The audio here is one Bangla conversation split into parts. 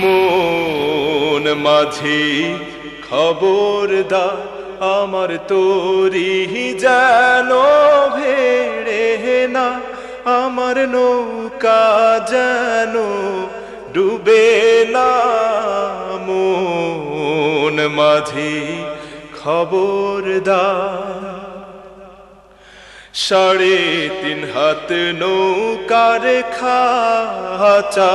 মন মাঝি খবর দা আমার তোরি যেন ভেড়ে না, আমার নৌকা যেন ডুবে না। মন মাঝি খবর দা সাড়ে তিন হাত নৌকার খাচা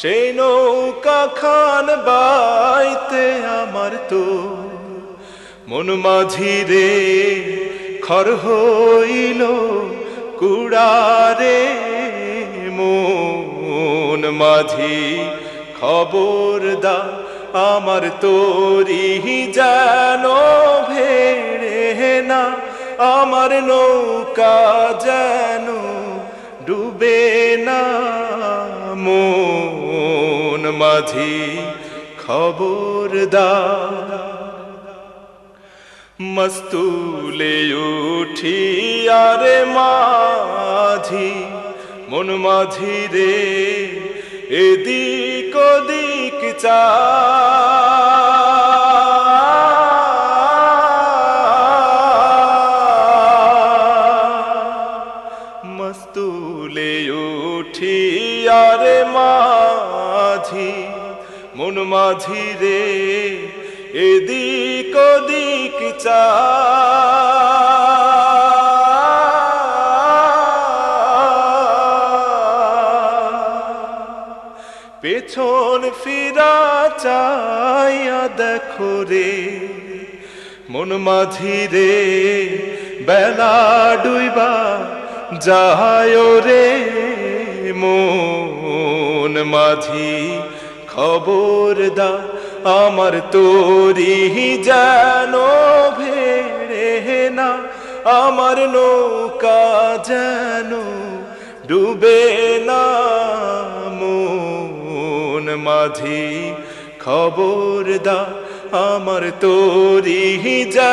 সেই নৌকা খান বাইতে আমার তো। মন মাঝি রে খর হইল কুড়ারে। মন মাঝি খবর দা আমার তোরি যেন ভেড়ে না। আমার নৌকা যেন ডুবে না। মন মাঝি খবর দা মস্তুলে উঠি আরে মাঝি মন মাঝি রে এদিক ওদিক চা মস্তুলে উঠি আরে মাঝি, মন মাঝি রে, এদিক ওদিক চা। পেছন ফিরা চাইয়া দেখো রে, মন মাঝি রে, বেলা ডুইবা যায় রে মন মাঝি খবর দা আমার তোরি যেন ভেড়ে না, আমার নৌকা যেন ডুবে না। মন মাঝি খবর দা আমার তোরি না